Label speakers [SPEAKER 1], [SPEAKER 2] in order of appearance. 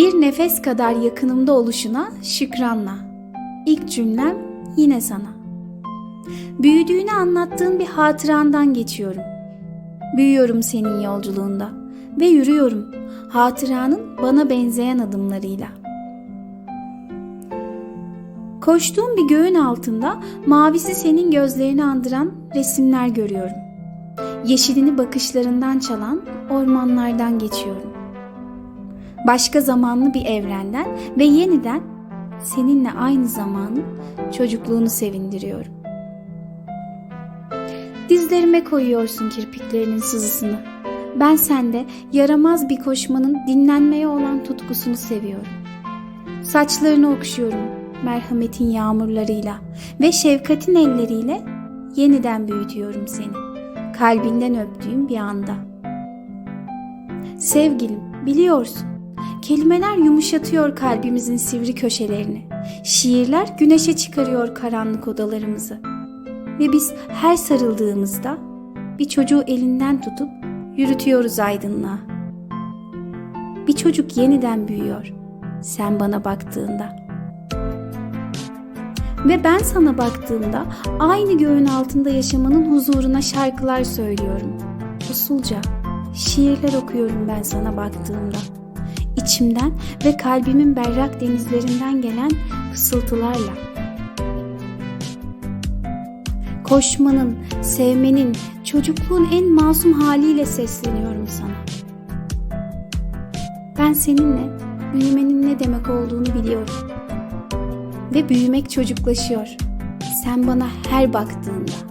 [SPEAKER 1] Bir nefes kadar yakınımda oluşuna şükranla. İlk cümlem yine sana. Büyüdüğünü anlattığın bir hatırandan geçiyorum. Büyüyorum senin yolculuğunda ve yürüyorum hatıranın bana benzeyen adımlarıyla. Koştuğum bir göğün altında mavisi senin gözlerini andıran resimler görüyorum. Yeşilini bakışlarından çalan ormanlardan geçiyorum. Başka zamanlı bir evrenden ve yeniden seninle aynı zamanın çocukluğunu sevindiriyorum. Dizlerime koyuyorsun kirpiklerinin sızısını. Ben sende yaramaz bir koşmanın dinlenmeye olan tutkusunu seviyorum. Saçlarını okşuyorum merhametin yağmurlarıyla ve şefkatin elleriyle yeniden büyütüyorum seni. Kalbinden öptüğüm bir anda. Sevgilim, biliyorsun. Kelimeler yumuşatıyor kalbimizin sivri köşelerini. Şiirler güneşe çıkarıyor karanlık odalarımızı. Ve biz her sarıldığımızda bir çocuğu elinden tutup yürütüyoruz aydınlığa. Bir çocuk yeniden büyüyor sen bana baktığında. Ve ben sana baktığımda aynı göğün altında yaşamanın huzuruna şarkılar söylüyorum. Usulca şiirler okuyorum ben sana baktığımda. İçimden ve kalbimin berrak denizlerinden gelen fısıltılarla. Koşmanın, sevmenin, çocukluğun en masum haliyle sesleniyorum sana. Ben seninle büyümenin ne demek olduğunu biliyorum ve büyümek çocuklaşıyor. Sen bana her baktığında.